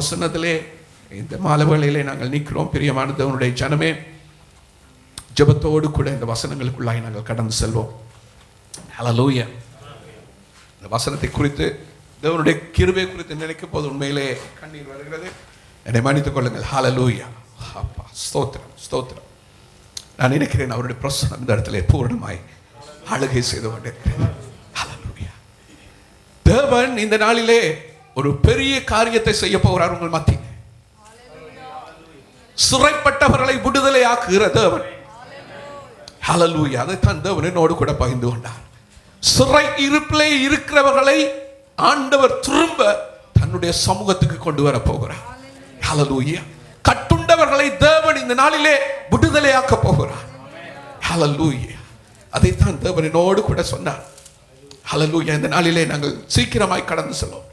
பிரசன்னத்திலே இந்த மாலவேளையிலே நாங்கள் நிற்கிறோம். பிரியமான தேவனுடைய ஜனமே ஜெபத்தோடு கூட இந்த வசனங்களுக்குள்ளாய் நாங்கள் கடந்து செல்வோம். ஹalleluya இந்த வசனத்தை குறித்து தேவனுடைய கிருபை குறித்து நினைக்கும் போது உண்மையிலே கண்ணீர் வருகிறது. என்னை மன்னித்துக் கொள்ளுங்கள். ஹalleluya அப்பா ஸ்தோத்திரம் ஸ்தோத்திரம். நான் நினைக்கிறேன் அவருடைய பிரசனம் இந்த இடத்துல பூர்ணமாய் அழுகை செய்து கொண்டிருக்கிறேன் தேவன் இந்த நாளிலே ஒரு பெரிய காரியத்தை செய்ய போகிறார் உங்கள் மத்தியில். சிறைப்பட்டவர்களை விடுதலை ஆக்குகிற தேவன் ஹalleluya. அதைத்தான் தேவன் என்னோடு கூட பகிர்ந்து கொண்டார். சிறை இருப்பிலே இருக்கிறவர்களை ஆண்டவர் திரும்ப தன்னுடைய சமூகத்துக்கு கொண்டு வர போகிறார். ஹலலூயா கட்டுண்டவர்களை தேவன் இந்த நாளிலே விடுதலையாக்க போகிறார். ஹலலூயா அதைத்தான் தேவன் என்னோடு கூட சொன்னார். ஹலலூயா இந்த நாளிலே நாங்கள் சீக்கிரமாய் கடந்து செல்வோம்.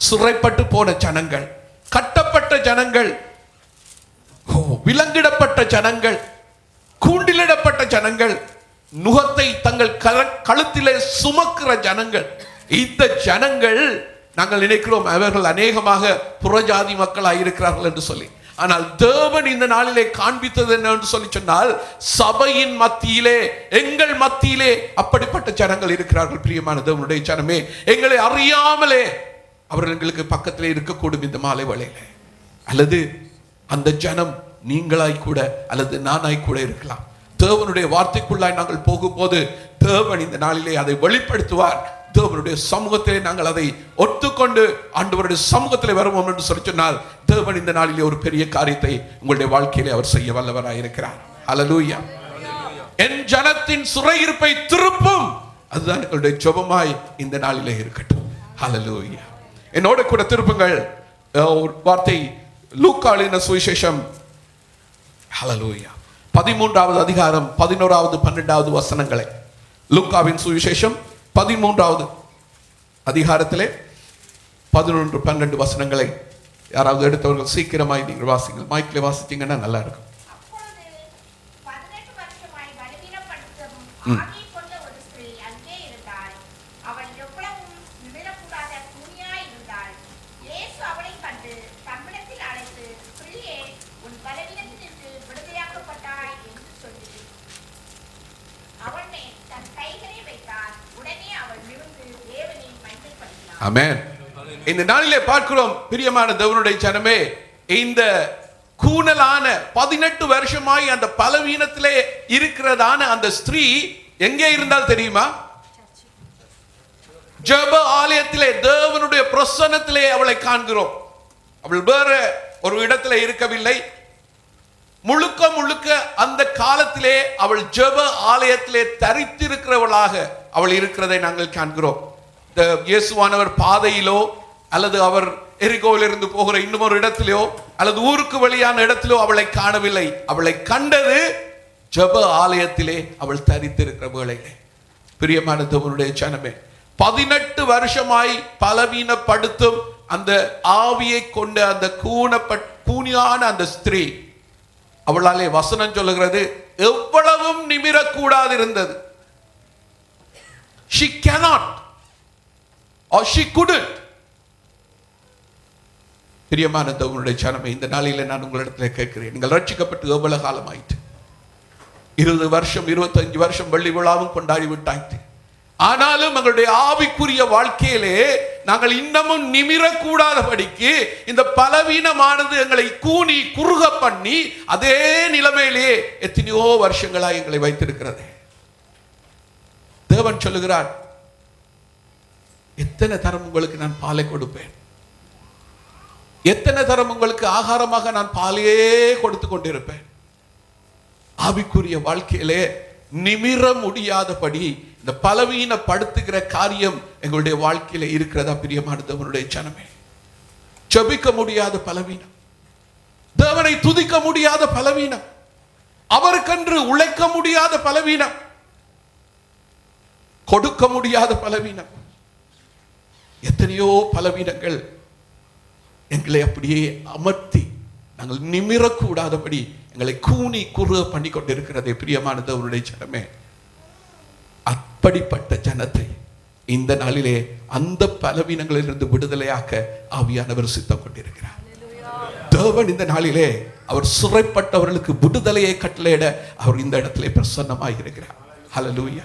சிறைப்பட்டு போன ஜனங்கள் கட்டப்பட்ட ஜனங்கள் விலங்கிடப்பட்ட ஜனங்கள் கூண்டிலிடப்பட்ட ஜனங்கள் நுகத்தை தங்கள் கழுத்திலே சுமக்கிற ஜனங்கள். இந்த ஜனங்கள் நாங்கள் நினைக்கிறோம் அவர்கள் அநேகமாக புறஜாதி மக்களாக இருக்கிறார்கள் என்று சொல்லி. ஆனால் தேவன் இந்த நாளிலே காண்பித்தது என்னன்னு சொல்லி சொன்னால் சபையின் மத்தியிலே எங்கள் மத்தியிலே அப்படிப்பட்ட ஜனங்கள் இருக்கிறார்கள் பிரியமான தேவனுடைய ஜனமே. எங்களை அறியாமலே அவர்களுக்கு எங்களுக்கு பக்கத்திலே இருக்கக்கூடும் இந்த மாலை வேளையிலே. அல்லது அந்த ஜனம் நீங்களாய் கூட அல்லது நானாய் கூட இருக்கலாம். தேவனுடைய வார்த்தைக்குள்ளாய் நாங்கள் போகும்போது தேவன் இந்த நாளிலே அதை வெளிப்படுத்துவார். தேவனுடைய சமூகத்திலே நாங்கள் அதை ஒத்துக்கொண்டு ஆண்டவருடைய சமூகத்திலே வருவோம் என்று சொல்லி சொன்னால் தேவன் இந்த நாளிலே ஒரு பெரிய காரியத்தை உங்களுடைய வாழ்க்கையிலே அவர் செய்ய வல்லவராய் இருக்கிறார் ஹalleluya என் ஜனத்தின் சிறையிருப்பை திருப்பும். அதுதான் எங்களுடைய ஜபமாய் இந்த நாளிலே இருக்கட்டும். ஹalleluya என்னோட கூட திருப்புங்கள். ஒரு வார்த்தை லூக்காளின சுவிசேஷம். ஹalleluya பதிமூன்றாவது அதிகாரம் பதினோராவது பன்னெண்டாவது வசனங்களை. லூக்காவின் சுவிசேஷம் பதிமூன்றாவது அதிகாரத்திலே பதினொன்று பன்னெண்டு வசனங்களை. யாராவது எடுத்தவர்கள் சீக்கிரமாய் நீங்கள் வாசிங்கள். மைக்கில் வாசிச்சீங்கன்னா நல்லா இருக்கும் அப்பொழுது பதினெட்டு வருஷமாய் பலவீனப்படுத்தும் ஆவி கொண்ட ஒரு ஸ்திரீ அங்கே இருந்தாள் அவள் எவ்வளவும் நிமிரக்கூடாத கூனியாய் இருந்தாள் இயேசு அவளைக் கண்டு தம்மிடத்தில் அழைத்து ஸ்திரீயே உன் பலவீனத்திலிருந்து விடுதலையாக்கப்பட்டாய் என்று சொல்லி அவள் மேல் தன் கைகளை வைத்தார் உடனே அவள் நிமிர்ந்து தேவனை மகிமைப்படுத்தினாள் இந்த நாளிலே பார்க்கிறோம் பிரியமான தேவனுடைய ஜனமே இந்த கூணலான பதினெட்டு வருஷமாய் அந்த பலவீனத்திலே இருக்கிறதான அந்த ஸ்திரீ எங்கே இருந்தால் தெரியுமா? ஜெப ஆலயத்திலே தேவனுடைய பிரசன்னத்திலே அவளை காண்கிறோம். அவள் வேற ஒரு இடத்துல இருக்கவில்லை. முழுக்க முழுக்க அந்த காலத்திலே அவள் ஜெப ஆலயத்திலே தரித்திருக்கிறவளாக அவள் இருக்கிறதை நாங்கள் காண்கிறோம். இந்த இயேசுவானவர் பாதையிலோ அல்லது அவர் எரிகோவிலிருந்து போகிற இன்னும் ஒரு இடத்திலோ அல்லது ஊருக்கு வெளியான இடத்திலோ அவளை காணவில்லை. அவளை கண்டது ஜப ஆலயத்திலே அவள் தரித்திருக்கிற வேளையிலே. பிரியமான தேவனுடைய ஜனமே பதினெட்டு வருஷமாய் பலவீனப்படுத்தும் அந்த ஆவியை கொண்ட அந்த கூணப்பட் கூனியான அந்த ஸ்திரீ அவளாலே வசனம் சொல்லுகிறது எவ்வளவும் நிமிரக்கூடாது இருந்தது she cannot or she couldn't. பிரியமான உங்களுடைய சனமே இந்த நாளிலே நான் உங்களிடத்தில் கேட்கிறேன். நீங்கள் ரட்சிக்கப்பட்டு எவ்வளவு காலம் ஆயிட்டு இருபது வருஷம் இருபத்தஞ்சு வருஷம் வெள்ளி விழாவும் கொண்டாடி விட்டாய்த்து ஆனாலும் எங்களுடைய ஆவிக்குரிய வாழ்க்கையிலே நாங்கள் இன்னமும் நிமிரக்கூடாதபடிக்கு இந்த பலவீனமானது எங்களை கூனி குறுக பண்ணி அதே நிலைமையிலேயே எத்தனையோ வருஷங்களா எங்களை வைத்திருக்கிறது. தேவன் சொல்லுகிறான் எத்தனை தரம் உங்களுக்கு நான் பாலை கொடுப்பேன்? எத்தனை தரம் உங்களுக்கு ஆகாரமாக நான் பாலையே கொடுத்து கொண்டிருப்பேன்? ஆவிக்குரிய வாழ்க்கையிலே நிமிர முடியாதபடி இந்த பலவீனப்படுத்துகிற காரியம் எங்களுடைய வாழ்க்கையில இருக்கிறதா பிரியமானதவனுடைய ஜனமே? ஜபிக்க முடியாத பலவீனம். தேவனை துதிக்க முடியாத பலவீனம். அவருக்கென்று உழைக்க முடியாத பலவீனம். கொடுக்க முடியாத பலவீனம். எத்தனையோ பலவீனங்கள் எங்களை அப்படியே அமர்த்தி நாங்கள் நிமிரக்கூடாதபடி எங்களை கூனி குறுக பண்ணி கொண்டிருக்கிறதே பிரியமானது அவருடைய ஜனமே. அப்படிப்பட்ட ஜனத்தை இந்த நாளிலே அந்த பலவீனங்களிலிருந்து விடுதலையாக்க ஆவியானவர் சித்தம் கொண்டிருக்கிறார். தேவன் இந்த நாளிலே அவர் சிறைப்பட்டவர்களுக்கு விடுதலையை கட்டளையிட அவர் இந்த இடத்திலே பிரசன்னமாக இருக்கிறார் ஹலலூயா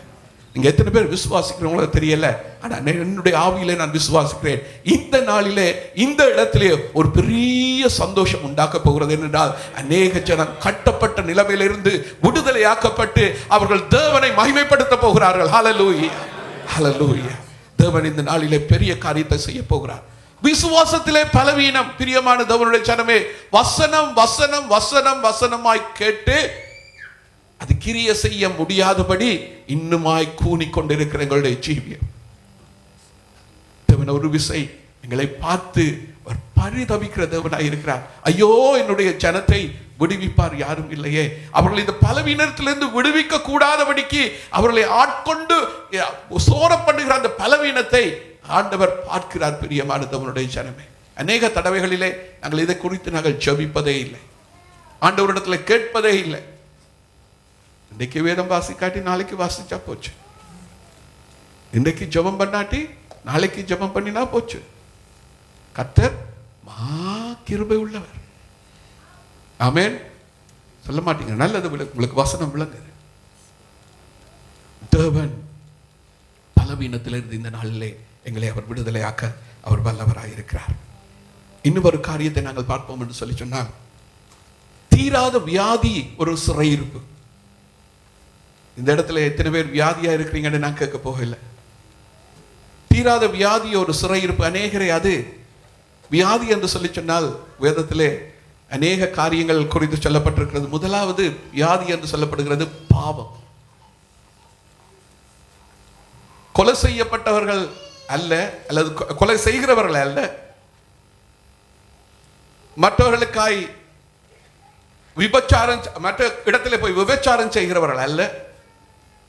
நீங்க எத்தனை பேர் விசுவாசிக்கிறவங்களோ தெரியல. ஆனா என்னுடைய ஆவியிலே நான் விசுவாசிக்கிறேன். இந்த நாளிலே இந்த இடத்திலே ஒரு பெரிய சந்தோஷம் உண்டாக்க போகிறது என்றால் அநேக ஜனம் கட்டப்பட்ட நிலைமையிலிருந்து விடுதலையாக்கப்பட்டு அவர்கள் தேவனை மகிமைப்படுத்த போகிறார்கள். ஹலலூயா ஹலலூயா தேவன் இந்த நாளிலே பெரிய காரியத்தை செய்ய போகிறார். விசுவாசத்திலே பலவீனம். பிரியமான தேவனுடைய ஜனமே வசனம் வசனம் வசனம் வசனமாய் கேட்டு அது கிரிய செய்ய முடியாதபடி இன்னுமாய் கூனி கொண்டிருக்கிற எங்களுடைய ஜீவியம் தேவன் ஒரு விசை எங்களை பார்த்து அவர் பரிதவிக்கிற தேவனாய் இருக்கிறார். ஐயோ என்னுடைய ஜனத்தை விடுவிப்பார் யாரும் இல்லையே. அவர்கள் இந்த பலவீனத்திலிருந்து விடுவிக்க கூடாதபடிக்கு அவர்களை ஆட்கொண்டு சோர பண்ணுகிற அந்த பலவீனத்தை ஆண்டவர் பார்க்கிறார் பிரியமான தேவனுடைய ஜனமே. அநேக தடவைகளிலே நாங்கள் இதை குறித்து நாங்கள் ஜபிப்பதே இல்லை. ஆண்டவரிடத்தில் கேட்பதே இல்லை. இன்னைக்கு வேதம் வாசிக்காட்டி நாளைக்கு வாசிச்சா போச்சு இன்னைக்கு ஜெபம் பண்ணாட்டி நாளைக்கு ஜெபம் பண்ணினா போச்சு கத்தர் மா கிருபை உள்ளவர் ஆமேன் சொல்ல மாட்டீங்க நல்லது உங்களுக்கு வசனம் விளங்குது தேவன் பலவீனத்திலிருந்து இந்த நாளிலே எங்களை அவர் விடுதலையாக்க அவர் வல்லவராய் இருக்கிறார் இன்னும் ஒரு காரியத்தை நாங்கள் பார்ப்போம் என்று சொல்லி சொன்னால் தீராத வியாதி ஒரு சிறையிருப்பு இந்த இடத்துல எத்தனை பேர் வியாதியா இருக்கிறீங்கன்னு நான் கேட்க போகல. தீராத வியாதி ஒரு சிறையிருப்பு அநேகரை அது. வியாதி என்று சொல்லி சொன்னால் வேதத்திலே அநேக காரியங்கள் குறித்து சொல்லப்பட்டிருக்கிறது. முதலாவது வியாதி என்று சொல்லப்படுகிறது பாவம். கொலை செய்யப்பட்டவர்கள் அல்ல அல்லது கொ- கொலை செய்கிறவர்கள் அல்ல. மற்றவர்களுக்காய் விபச்சாரம் மற்ற இடத்துல போய் விபச்சாரம் செய்கிறவர்கள் அல்ல.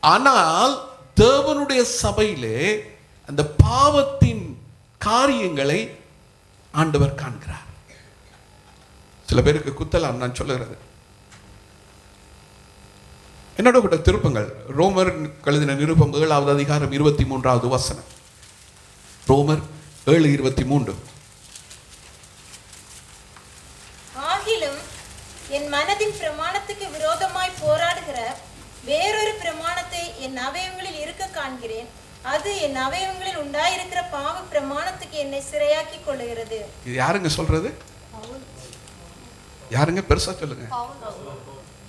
ஆனால் தேவனுடைய சபையிலே அந்த பாவத்தின் காரியங்களை ஆண்டவர் காண்கிறார். சில பேருக்கு குத்தலாம் நான் சொல்லுகிறது. என்னோட கூட திருப்பங்கள். ரோமர் கழுதின நிருபம் ஏழாவது அதிகாரம் இருபத்தி மூன்றாவது வசனம். ரோமர் ஏழு இருபத்தி மூன்று. என் அவயவங்களில் இருக்க காண்கிறேன். அது என் அவயவங்களில் உண்டாயிருக்கிற பாவ பிரமாணத்துக்கு என்னை சிறையாக்கி கொள்ளுகிறது. இது யாருங்க சொல்றது? யாருங்க? பெருசா சொல்லுங்க.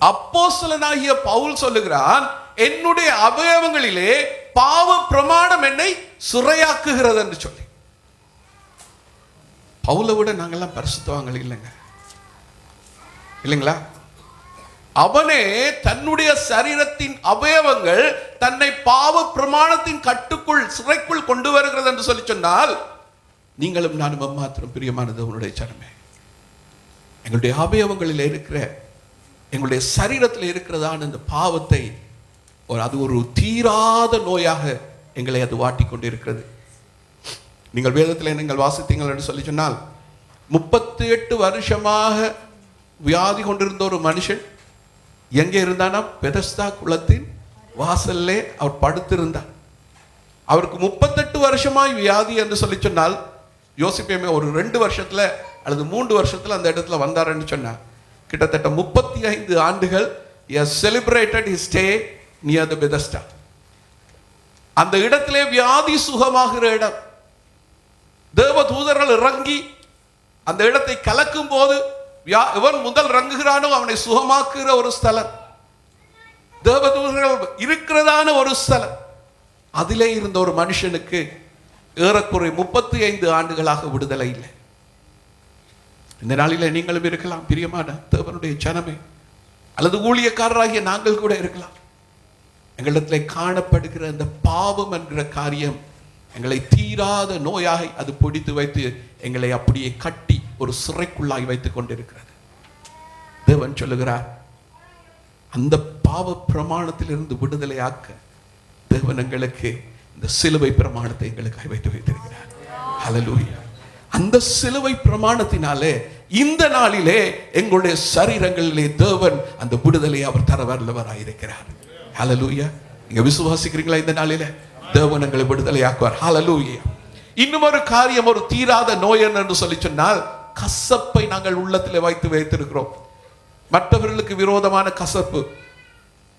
அப்போஸ்தலனாகிய பவுல் சொல்லுகிறான் என்னுடைய அவயவங்களிலே பாவ பிரமாணம் என்னை சிறையாக்குகிறது என்று சொல்லி. பவுலை விட நாங்கெல்லாம் பரிசுத்தவாங்கள் இல்லைங்க. இல்லைங்களா? அவனே தன்னுடைய சரீரத்தின் அவயவங்கள் தன்னை பாவ பிரமாணத்தின் கட்டுக்குள் சிறைக்குள் கொண்டு வருகிறது என்று சொல்லி சொன்னால் நீங்களும் நானும் மாத்திரம் பிரியமானது உன்னுடைய சனமே எங்களுடைய அவயவங்களில் இருக்கிற எங்களுடைய சரீரத்தில் இருக்கிறதான இந்த பாவத்தை ஒரு அது ஒரு தீராத நோயாக எங்களை அது வாட்டி கொண்டிருக்கிறது. நீங்கள் வேதத்தில் நீங்கள் வாசித்தீங்கள் என்று சொல்லி சொன்னால் முப்பத்தி எட்டு வருஷமாக வியாதி கொண்டிருந்த ஒரு மனுஷன் எங்கே இருந்தானா? பெதஸ்தா குளத்தின் வாசல்லே அவர் படுத்திருந்தார். அவருக்கு முப்பத்தெட்டு வருஷமாய் வியாதி என்று சொல்லி சொன்னால் யோசிப்பேமே ஒரு ரெண்டு வருஷத்துல அல்லது மூன்று வருஷத்துல அந்த இடத்துல வந்தாருன்னு சொன்னார். கிட்டத்தட்ட முப்பத்தி ஐந்து ஆண்டுகள் celebrated his stay near the Bethesda அந்த இடத்திலே வியாதி சுகமாகிற இடம். தேவ தூதர்கள் இறங்கி அந்த இடத்தை கலக்கும் போது எவன் முதல் ரங்குகிறானோ அவனை சுகமாக்குகிற ஒரு ஸ்தலம் தேவதூதர்கள் இருக்கிறதான ஒரு ஸ்தலம் அதிலே இருந்த ஒரு மனுஷனுக்கு ஏறக்குறை முப்பத்தி ஐந்து ஆண்டுகளாக விடுதலை இல்லை. இந்த நாளில நீங்களும் இருக்கலாம் பிரியமான தேவனுடைய ஜனமே. அல்லது ஊழியக்காரராகிய நாங்கள் கூட இருக்கலாம். எங்களிடத்தில் காணப்படுகிற அந்த பாவம் என்கிற காரியம் எங்களை தீராத நோயாக அது பிடித்து வைத்து எங்களை அப்படியே கட்டி ஒரு சிறைக்குள்ளாய் வைத்துக் கொண்டிருக்கிறது. தேவன் சொல்லுகிறார் அந்த பாவ பிரமாணத்திலிருந்து விடுதலையாக்க தேவன் எங்களுக்கு இந்த சிலுவை பிரமாணத்தை எங்களுக்கு வைத்து வைத்திருக்கிறார். அலலூயா அந்த சிலுவை பிரமாணத்தினாலே இந்த நாளிலே எங்களுடைய சரீரங்களிலே தேவன் அந்த விடுதலையை அவர் தர வல்லவராயிருக்கிறார் ஹalleluya நீங்க விசுவாசிக்கிறீங்களா இந்த நாளிலே? தேவன் எங்களை விடுதலையாக்குவார். ஹalleluya இன்னும் ஒரு காரியம் ஒரு தீராத நோய் என்று சொல்லி சொன்னால் கசப்பை நாங்கள் உள்ளத்தில் வைத்து வைத்திருக்கிறோம். மற்றவர்களுக்கு விரோதமான கசப்பு.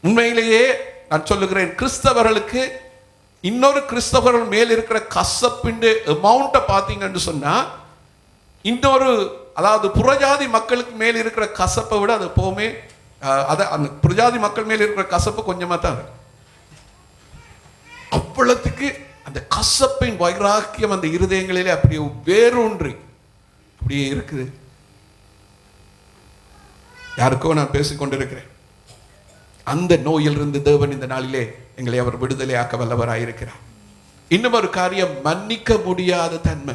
உண்மையிலேயே நான் சொல்லுகிறேன் கிறிஸ்தவர்களுக்கு இன்னொரு கிறிஸ்தவர்கள் மேல் இருக்கிற கசப்பின் அமௌண்ட்டை பார்த்தீங்கன்னு சொன்னால் இன்னொரு அதாவது புறஜாதி மக்களுக்கு மேல் இருக்கிற கசப்பை விட அது எப்போவுமே அதை அந்த புறஜாதி மக்கள் மேல் இருக்கிற கசப்பு கொஞ்சமாக தான் இருக்கு. அந்த கசப்பின் வைராக்கியம் அந்த இருதயங்களிலே அப்படியே வேரூன்றி அப்படியே இருக்குது. யாருக்கோ நான் பேசிக்கொண்டிருக்கிறேன் அந்த நோயிலிருந்து தேவன் இந்த நாளிலே எங்களை அவர் விடுதலையாக்க வல்லவராயிருக்கிறார். இன்னும் ஒரு காரியம் மன்னிக்க முடியாத தன்மை.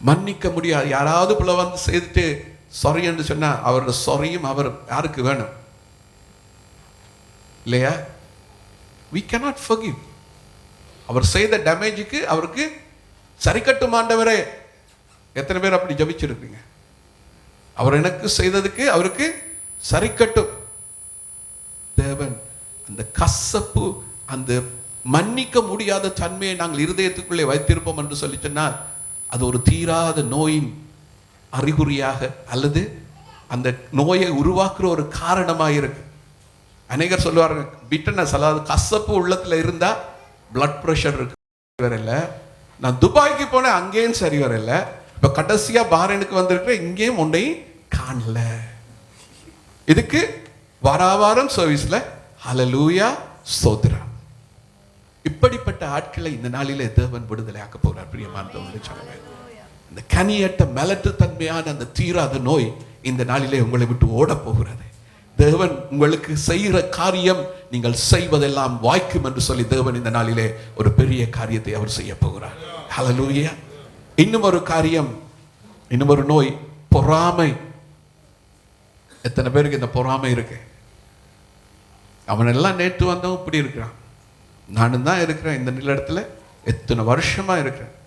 மன்னிக்க முடியாது யாராவது பிள்ளை வந்து செய்துட்டு சாரி என்று சொன்னா அவரோட சொரியும் அவர் யாருக்கு வேணும்? இல்லையா? வி கனாட் ஃபர்கிவ் அவர் செய்த டேமேஜுக்கு அவருக்கு சரி கட்டும் ஆண்டவரே. எத்தனை பேர் அப்படி ஜபிச்சிருக்கீங்க அவர் எனக்கு செய்ததுக்கு அவருக்கு சரி கட்டும் தேவன் அந்த கசப்பு அந்த மன்னிக்க முடியாத தன்மையை நாங்கள் இருதயத்துக்குள்ளே வைத்திருப்போம் என்று சொல்லி சொன்னால் அது ஒரு தீராத நோயின் அறிகுறியாக அல்லது அந்த நோயை உருவாக்குற ஒரு காரணமாக இருக்கு அநேகர் சொல்லுவார்கள் பிட்டனஸ் அதாவது கசப்பு உள்ளத்தில் இருந்தால் பிளட் ப்ரெஷர் இருக்கு. சரி வரல நான் துபாய்க்கு போனேன் அங்கேயும் சரி வரல இப்போ கடைசியாக பாரனுக்கு வந்திருக்கிறேன் இங்கேயும் ஒன்றையும் காணல. இதுக்கு வாராவாரம் சர்வீஸில் ஹலலூயா சோத்ரா. இப்படிப்பட்ட ஆட்களை இந்த நாளில் தேவன் விடுதலை ஆக்க போகிறார் பிரியமானவர்களே சொன்னவே இந்த கனியட்ட மலட்டு தன்மையான அந்த தீராத நோய் இந்த நாளிலே உங்களை விட்டு ஓட போகிறது. தேவன் உங்களுக்கு செய்கிற காரியம் நீங்கள் செய்வதெல்லாம் வாய்க்கும் என்று சொல்லி தேவன் இந்த நாளிலே ஒரு பெரிய காரியத்தை அவர் செய்ய போகிறார். ஹலலூயா இன்னும் ஒரு காரியம் இன்னும் ஒரு நோய் பொறாமை. எத்தனை பேருக்கு இந்த பொறாமை இருக்கு? அவனெல்லாம் நேற்று வந்தவன் இப்படி இருக்கிறான். நானும் தான் இருக்கிறேன் இந்த நிலத்துல. எத்தனை வருஷமா இருக்கிறேன்.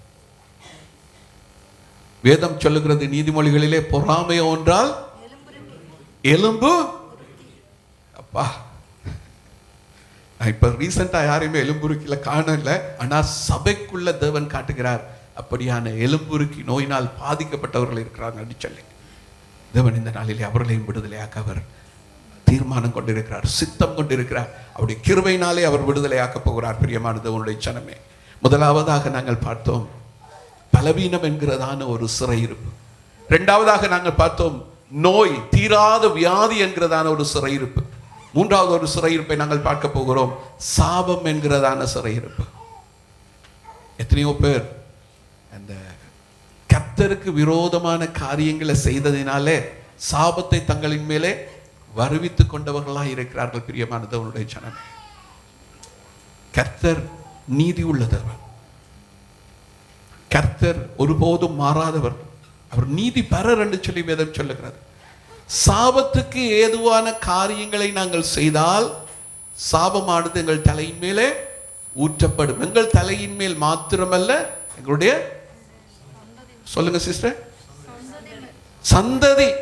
வேதம் சொல்லுகிறது நீதிமொழிகளிலே பொறாமை ஒன்றால் எலும்பு. வா. இப்போ இப்ப ரீசெண்டா யாரையுமே எலும்புருக்கில காணல. ஆனா சபைக்குள்ள தேவன் காட்டுகிறார். அப்படியான எலும்புருக்கி நோயினால் பாதிக்கப்பட்டவர்கள் இருக்கிறாங்க சொல்லி. தேவன் இந்த நாளிலே அவர்களையும் விடுதலையாக்க அவர் தீர்மானம் கொண்டிருக்கிறார் சித்தம் கொண்டிருக்கிறார். அவருடைய கிருவையினாலே அவர் விடுதலையாக்க போகிறார் பிரியமான தேவனுடைய சனமே முதலாவதாக நாங்கள் பார்த்தோம் பலவீனம் என்கிறதான ஒரு சிறையிருப்பு இரண்டாவதாக நாங்கள் பார்த்தோம் நோய் தீராத வியாதி என்கிறதான ஒரு சிறையிருப்பு மூன்றாவது ஒரு சிறையிருப்பை நாங்கள் பார்க்க போகிறோம். சாபம் என்கிறதான சிறையிருப்பு. எத்தனையோ பேர் அந்த கர்த்தருக்கு விரோதமான காரியங்களை செய்ததினாலே சாபத்தை தங்களின் மேலே வருவித்துக் கொண்டவர்களாக இருக்கிறார்கள் பிரியமானதவனுடைய ஜனமே. கர்த்தர் நீதி உள்ளதவர். கர்த்தர் ஒருபோதும் மாறாதவர். அவர் நீதி பரர் என்று சொல்லி வேதம் சொல்லுகிறது. சாபத்துக்கு ஏதுவான காரியங்களை நாங்கள் செய்தால் சாபமானது எங்கள் தலையின் மேலே ஊற்றப்படும். எங்கள் தலையின் மேல் மாத்திரமல்ல எங்களுடைய சொல்லுங்க சிஸ்டர் சந்ததி.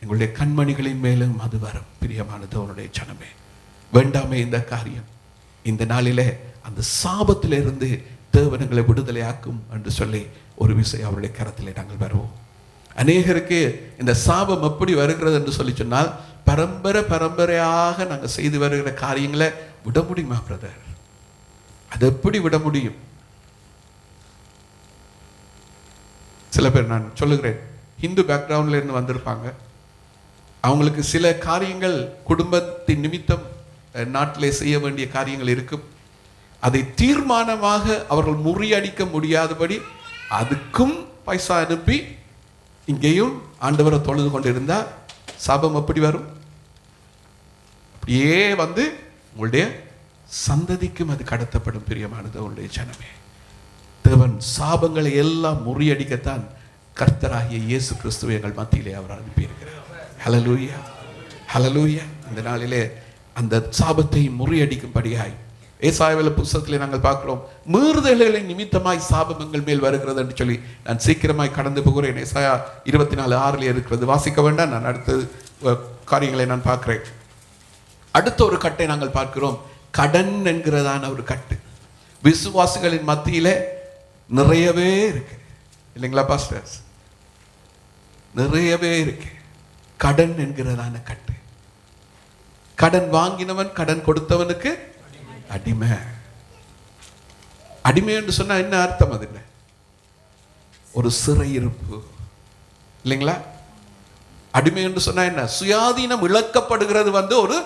எங்களுடைய கண்மணிகளின் மேலும் அது வரும். பிரியமானது அவனுடைய ஜனமே. வேண்டாமே இந்த காரியம். இந்த நாளிலே அந்த சாபத்திலிருந்து தேவனங்களை விடுதலையாக்கும் என்று சொல்லி ஒரு விஷயம் அவருடைய கரத்திலே நாங்கள் வருவோம். அநேகருக்கு இந்த சாபம் எப்படி வருகிறது என்று சொல்லி சொன்னால் பரம்பரை பரம்பரையாக நாங்கள் செய்து வருகிற காரியங்களை விட முடியுமா பிரதர் அது எப்படி விட முடியும்? சில பேர் நான் சொல்லுகிறேன் ஹிந்து பேக்ரவுண்ட்ல இருந்து வந்திருப்பாங்க. அவங்களுக்கு சில காரியங்கள் குடும்பத்தின் நிமித்தம் நாட்டிலே செய்ய வேண்டிய காரியங்கள் இருக்கும். அதை தீர்மானமாக அவர்கள் முறியடிக்க முடியாதபடி அதுக்கும் பைசா அனுப்பி இங்கேயும் ஆண்டவரை தொழுது கொண்டிருந்தா சாபம் எப்படி வரும்? அப்படியே வந்து உங்களுடைய சந்ததிக்கும் அது கடத்தப்படும் பிரியமானது உங்களுடைய ஜனமே. தேவன் சாபங்களை எல்லாம் முறியடிக்கத்தான் கர்த்தராகிய இயேசு கிறிஸ்துவை எங்கள் மத்தியிலே அவர் அனுப்பியிருக்கிறார். ஹலலூயா ஹலலூயா இந்த நாளிலே அந்த சாபத்தை முறியடிக்கும்படியாய் ஏசாயவில் புஸ்தகத்தில் நாங்கள் பார்க்கிறோம் மீறுதல்களை நிமித்தமாய் சாபம் எங்கள் மேல் வருகிறது என்று சொல்லி நான் சீக்கிரமாய் கடந்து போகிறேன். ஏசாயா இருபத்தி நாலு ஆறில் இருக்கிறது. வாசிக்க வேண்டாம் நான் அடுத்த காரியங்களை நான் பார்க்கிறேன். அடுத்த ஒரு கட்டை நாங்கள் பார்க்கிறோம். கடன் என்கிறதான ஒரு கட்டு. விசுவாசிகளின் மத்தியில் நிறையவே இருக்கு. இல்லைங்களா பாஸ்டர்ஸ் நிறையவே இருக்கு. கடன் என்கிறதான கட்டு. கடன் வாங்கினவன் கடன் கொடுத்தவனுக்கு அடிமை. அடிமை என்று சொன்னா என்ன அர்த்தம் அது ஒரு சிறையிருப்பு இல்லைங்களா? அடிமை என்று சொன்னா என்ன? சுயாதீனம் இழக்கப்படுகிறது வந்து ஒரு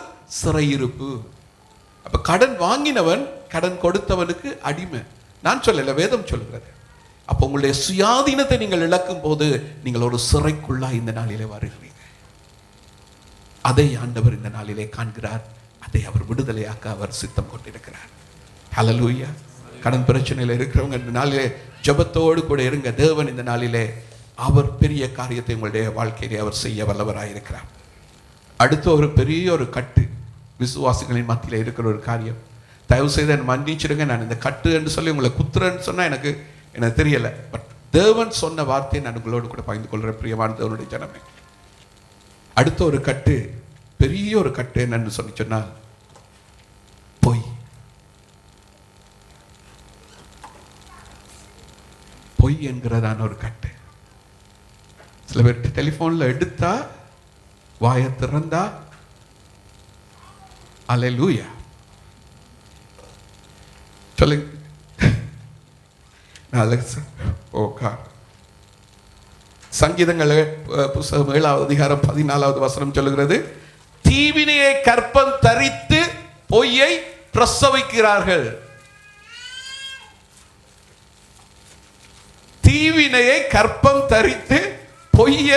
சிறையிருப்பு அப்ப கடன் வாங்கினவன் கடன் கொடுத்தவனுக்கு அடிமை. நான் சொல்லல வேதம் சொல்லுகிறது. அப்போ உங்களுடைய சுயாதீனத்தை நீங்கள் இழக்கும் போது நீங்கள் ஒரு சிறைக்குள்ளா இந்த நாளிலே வருகிறீங்க அதை ஆண்டவர் இந்த நாளிலே காண்கிறார். அதை அவர் விடுதலையாக்க அவர் சித்தம் கொண்டிருக்கிறார். ஹலலூயா கடன் பிரச்சனையில் இருக்கிறவங்க இந்த நாளிலே ஜெபத்தோடு கூட இருங்க. தேவன் இந்த நாளிலே அவர் பெரிய காரியத்தை உங்களுடைய வாழ்க்கையிலே அவர் செய்ய வல்லவராயிருக்கிறார் அடுத்த ஒரு பெரிய ஒரு கட்டு. விசுவாசிகளின் மத்தியில் இருக்கிற ஒரு காரியம். தயவு செய்து என்னை மன்னிச்சிடுங்க. நான் இந்த கட்டு என்று சொல்லி உங்களை குத்துறேன்னு சொன்னால் எனக்கு எனக்கு தெரியல. பட் தேவன் சொன்ன வார்த்தையை நான் உங்களோடு கூட பகிர்ந்து கொள்கிறேன் பிரியமான தேவனுடைய ஜனமே. அடுத்த ஒரு கட்டு பெரிய ஒரு கட்டு என்னன்னு சொல்லி சொன்னால் பொய் பொய் என்கிறதான ஒரு கட்டு. சில பேர் டெலிபோன்ல எடுத்தா வாயை திறந்தா அல்லேலூயா சொல்லுங்க அலெக்சா ஓ சங்கீதங்கள் புஸ்தகம் ஏழாவது அதிகாரம் பதினாலாவது வசனம் சொல்லுகிறது தீவினையை கற்பம் தரித்து பொய்யை பிரசவிக்கிறார்கள். தீவினையை கற்பம் தரித்து பொய்ய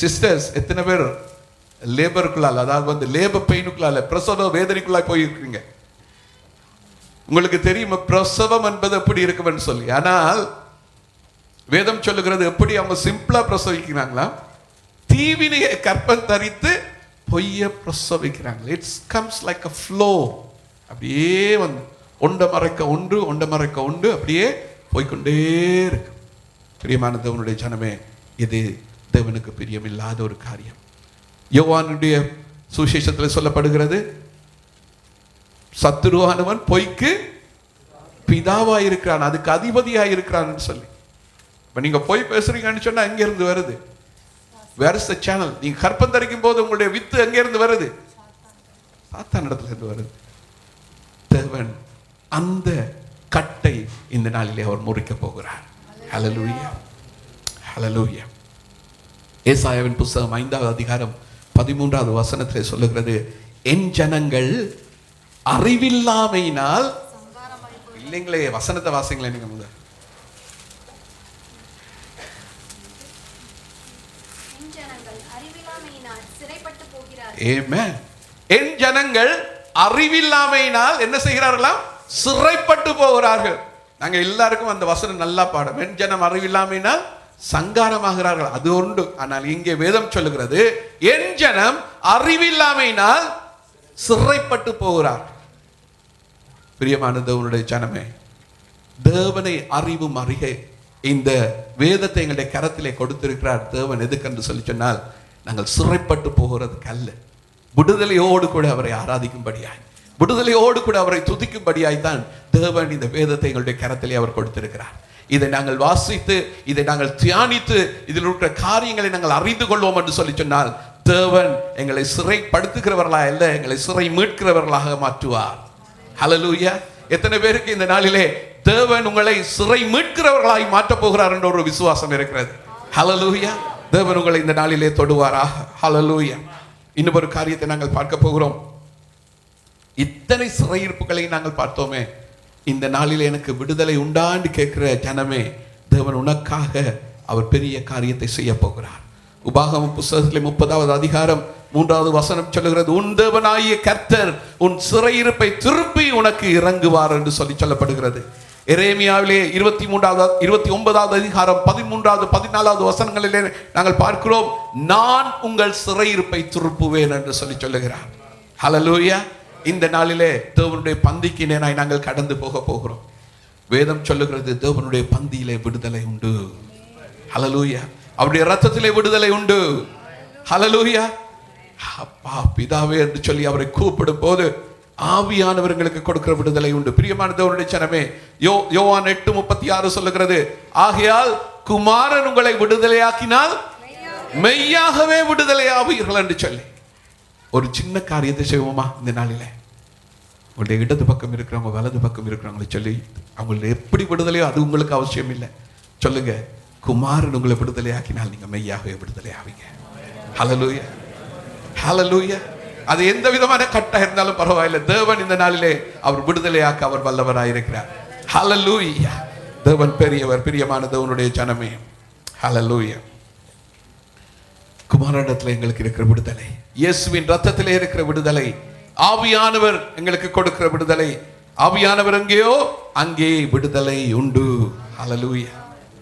சிஸ்டர்ஸ் எத்தனை பேர்? லேபருக்குள்ளால் அதாவது வந்து லேபர் பெயினுக்குள்ளால பிரசவ வேதனைக்குள்ளாய் போயிருக்கீங்க. உங்களுக்கு தெரியுமா பிரசவம் என்பது எப்படி இருக்குமென்னு சொல்லி? ஆனால் வேதம் சொல்லுகிறது எப்படி அவங்க சிம்பிளா பிரசவிக்கிறாங்களா? தீவினையை கற்பம் தரித்து பொய்ய பிரசவிக்கிறாங்க it's comes like a flow அப்படியே வந்து ஒண்ட மறைக்க ஒன்று ஒண்ட மறைக்க ஒன்று அப்படியே போய்க்கொண்டே இருக்கு. பிரியமான தேவனுடைய ஜனமே இது தேவனுக்கு பிரியமில்லாத ஒரு காரியம். யோவானுடைய சுவிசேஷத்தில் சொல்லப்படுகிறது சத்துருவானவன் பொய்க்கு பிதாவா இருக்கிறான் அதுக்கு அதிபதியா இருக்கிறான்னு சொல்லி. இப்ப நீங்க போய் பேசுறீங்கன்னு சொன்னா எங்கேருந்து வருது? வேர் இஸ் த சேனல் நீங்க கற்பம் தரிக்கும் போது உங்களுடைய வித்து எங்க இருந்து வருது? சாத்தான் இடத்துல இருந்து வருது. தேவன் அந்த கட்டை இந்த நாளிலே அவர் முறிக்க போகிறார். ஹalleluya ஹalleluya ஏசாயாவின் புஸ்தகம் ஐந்தாவது அதிகாரம் பதிமூன்றாவது வசனத்திலே சொல்லுகிறது என் ஜனங்கள் அறிவில்லாமையினால் இல்லைங்களே வசனத்தை வாசிங்களே நீங்க போகிறார்கள். Amen. என் ஜனங்கள் அறிவில்லாமையினால் என்ன செய்கிறார்களாம்? சிறைப்பட்டு போகிறார்கள். நாங்க எல்லாருக்கும் அந்த வசனம் நல்லா பாடம் என் ஜனம் சங்காரமாகிறார்கள். அது உண்டு. ஆனால் இங்கே வேதம் சொல்லுகிறது என் ஜனம் அறிவில்லாமையினால் சிறைப்பட்டு போகிறார். பிரியமான தேவனுடைய ஜனமே தேவனை அறிவும் அறிகை இந்த வேதத்தை எங்களுடைய கரத்திலே கொடுத்திருக்கிறார் தேவன் எதுக்கென்று சொல்லி சொன்னால் நாங்கள் சிறைப்பட்டு போகிறதுக்கு அல்ல. விடுதலையோடு கூட அவரை ஆராதிக்கும்படியாய். விடுதலையோடு கூட அவரை துதிக்கும்படியாய்த்தான் தேவன் இந்த வேதத்தை எங்களுடைய கரத்திலே அவர் கொடுத்திருக்கிறார். இதை நாங்கள் வாசித்து இதை நாங்கள் தியானித்து இதில் இருக்கிற காரியங்களை நாங்கள் அறிந்து கொள்வோம் என்று சொல்லி சொன்னால் தேவன் எங்களை சிறைப்படுத்துகிறவர்களாக அல்ல எங்களை சிறை மீட்கிறவர்களாக மாற்றுவார். ஹலலூயா எத்தனை பேருக்கு இந்த நாளிலே தேவன் உங்களை சிறை மீட்கிறவர்களாய் மாற்றப் போகிறார் என்ற ஒரு விசுவாசம் இருக்கிறது. ஹலலூயா தேவன் உங்களை இந்த நாளிலே தொடுவாரா ஹலலூயா இன்னும் ஒரு காரியத்தை நாங்கள் பார்க்க போகிறோம். இத்தனை சிறையிருப்புகளை நாங்கள் பார்த்தோமே. இந்த நாளில் எனக்கு விடுதலை உண்டாண்டு கேட்கிற ஜனமே தேவன் உனக்காக அவர் பெரிய காரியத்தை செய்ய போகிறார். உபாகம புஸ்தகத்திலே முப்பதாவது அதிகாரம் மூன்றாவது வசனம் சொல்லுகிறது உன் தேவனாகிய கர்த்தர் உன் சிறையிருப்பை திருப்பி உனக்கு இறங்குவார் என்று சொல்லி சொல்லப்படுகிறது. எரேமியாவிலே இருபத்தி மூன்றாவது இருபத்தி ஒன்பதாவது அதிகாரம் பதிமூன்றாவது பதினாலாவது வசனங்களிலே நாங்கள் பார்க்கிறோம் நான் உங்கள் சிறையிருப்பை திருப்புவேன் என்று சொல்லி சொல்லுகிறார். ஹலலூயா இந்த நாளிலே தேவனுடைய பந்திக்கு நேராய் நாங்கள் கடந்து போக போகிறோம். வேதம் சொல்லுகிறது தேவனுடைய பந்தியிலே விடுதலை உண்டு. ஹலலூயா அவருடைய ரத்தத்திலே விடுதலை உண்டு. ஹலலூயா அப்பா பிதாவே என்று சொல்லி அவரை கூப்பிடும் போது ஆவியானவர்களுக்கு கொடுக்கிற விடுதலை உண்டு. பிரியமான தேவனுடைய சனமே யோ யோவான் எட்டு முப்பத்தி ஆறு சொல்லுகிறது ஆகையால் குமாரன் உங்களை விடுதலையாக்கினால் மெய்யாகவே விடுதலையாவீர்கள் என்று சொல்லி. ஒரு சின்ன காரியத்தை செய்வோமா இந்த நாளில்? உங்களுடைய இடது பக்கம் இருக்கிறவங்க வலது பக்கம் இருக்கிறவங்களை சொல்லி அவங்களை எப்படி விடுதலையோ அது உங்களுக்கு அவசியம் இல்லை. சொல்லுங்க குமாரன் உங்களை விடுதலையாக்கினால் நீங்கள் மெய்யாகவே விடுதலை ஆவீங்க. ஹலலூய ஹலலூய அது எந்த விதமான கட்டாக இருந்தாலும் பரவாயில்லை. தேவன் இந்த நாளிலே அவர் விடுதலையாக்க அவர் வல்லவராயிருக்கிறார் ஹalleluya தேவன் பெரியவர் பிரியமான தேவனுடைய ஜனமே. ஹலலூயா குமாரனிடத்தில் எங்களுக்கு இருக்கிற விடுதலை. இயேசுவின் ரத்தத்திலே இருக்கிற விடுதலை. ஆவியானவர் எங்களுக்கு கொடுக்கிற விடுதலை. ஆவியானவர் எங்கேயோ? அங்கே விடுதலை உண்டு. ஹalleluya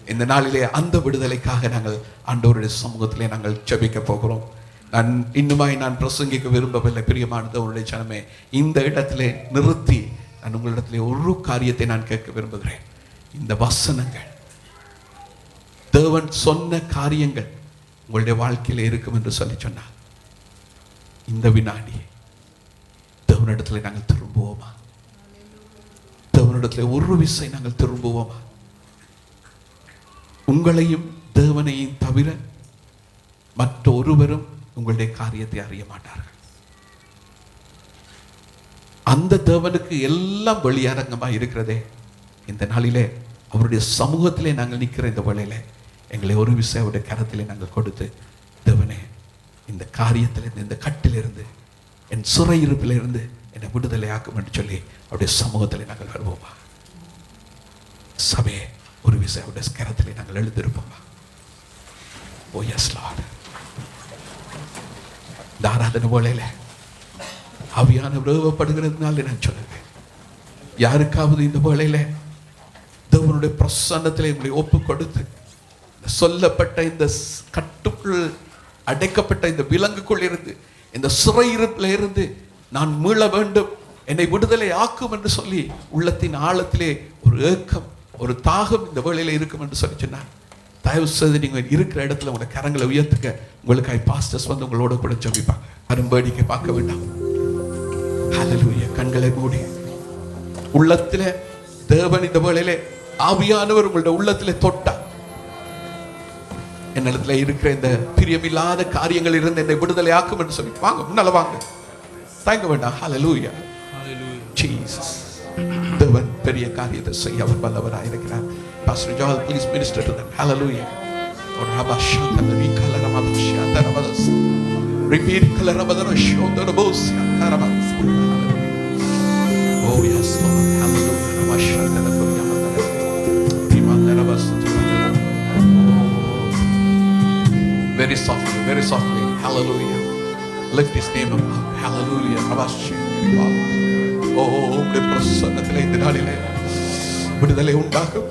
இந்த நாளிலே அந்த விடுதலைக்காக நாங்கள் ஆண்டவருடைய சமூகத்திலே நாங்கள் ஜெபிக்க போகிறோம். நான் இன்னுமாய் நான் பிரசங்கிக்க விரும்பவில்லை பிரியமானது உங்களுடைய ஜனமே. இந்த இடத்திலே நிறுத்தி நான் உங்களிடத்திலே ஒரு காரியத்தை நான் கேட்க விரும்புகிறேன். இந்த வசனங்கள். தேவன் சொன்ன காரியங்கள் உங்களுடைய வாழ்க்கையில் இருக்கும் என்று சொல்லி சொன்னார். இந்த வினாடி தேவனிடத்துல நாங்கள் திரும்புவோமா? தேவனிடத்துல ஒரு விசை நாங்கள் திரும்புவோமா? உங்களையும் தேவனையும் தவிர மற்ற ஒருவரும் உங்களுடைய காரியத்தை அறிய மாட்டார்கள். அந்த தேவனுக்கு எல்லாம் வெளியரங்கமாக இருக்கிறதே. இந்த நாளிலே அவருடைய சமூகத்திலே நாங்கள் நிற்கிற இந்த வேளையிலே எங்களை ஒரு விசை அவருடைய கரத்திலே நாங்கள் கொடுத்து தேவனே இந்த காரியத்திலிருந்து இந்த கட்டிலிருந்து என் சிறையிருப்பிலிருந்து என்னை விடுதலை ஆக்கும் என்று சொல்லி அவருடைய சமூகத்தில் நாங்கள் வருவோமா? சபையே ஒரு விசை அவருடைய நாங்கள் எழுந்திருப்போமா? ஓ எஸ் லார்ட் இந்த ஆராதனை போலையில் அவியான விரும்பப்படுகிறதுனால நான் சொல்லுவேன். யாருக்காவது இந்த வேளையில தேவனுடைய பிரசன்னத்தில் உங்களை ஒப்பு கொடுத்து சொல்லப்பட்ட இந்த ஸ்- கட்டுக்குள் அடைக்கப்பட்ட இந்த விலங்குக்குள் இருந்து இந்த சிறையிருப்பில் இருந்து நான் மீள வேண்டும் என்னை விடுதலை ஆக்கும் என்று சொல்லி உள்ளத்தின் ஆழத்திலே ஒரு ஏக்கம் ஒரு தாகம் இந்த வேளையில் இருக்கும் என்று சொல்லி சொன்னார். தயவு செய்து நீங்கள் இருக்கிற இடத்துல உங்களை கரங்களை உயர்த்துக்க உங்களுக்காய் பாஸ்டர்ஸ் வந்து உங்களோட கூட ஜெபிப்பாங்க. அரும்படிக்கை பார்க்க வேண்டாம். ஹalleluya கண்களை மூடி. உள்ளத்தில் தேவன் இந்த வேளையிலே ஆவியானவர் உங்களுடைய உள்ளத்திலே தொட்டார். என்னிடத்துல இருக்கிற இந்த பிரியமில்லாத காரியங்கள் இருந்து என்னை விடுதலை ஆக்கும் என்று சொல்லி. வாங்க முன்னால வாங்க. தயங்க வேண்டாம். ஹalleluya Jesus. தேவன் பெரிய காரியத்தை செய்ய அவர் வல்லவராயிருக்கிறார் பாஸ்டர் ஜால் ப்ளீஸ் மினிஸ்டர் டு தம் ஹalleluya ஒரு ரபாஷாந்த நபி கலரமபாஷாந்த ரபதஸ் ரிப்பீட் கலரமதரஷோந்த ரபோஸ் ரபஸ் Oh yes Lord. Hallelujah. ரபாஷாந்த நபி யாமந்தர Very softly, very softly. Hallelujah. Lift his name up. Hallelujah. Oh oh, oh, oh. പ്രസന്നത്തിലെ ഇതിനാളിലെ വിടുതലെ ഉണ്ടാക്കും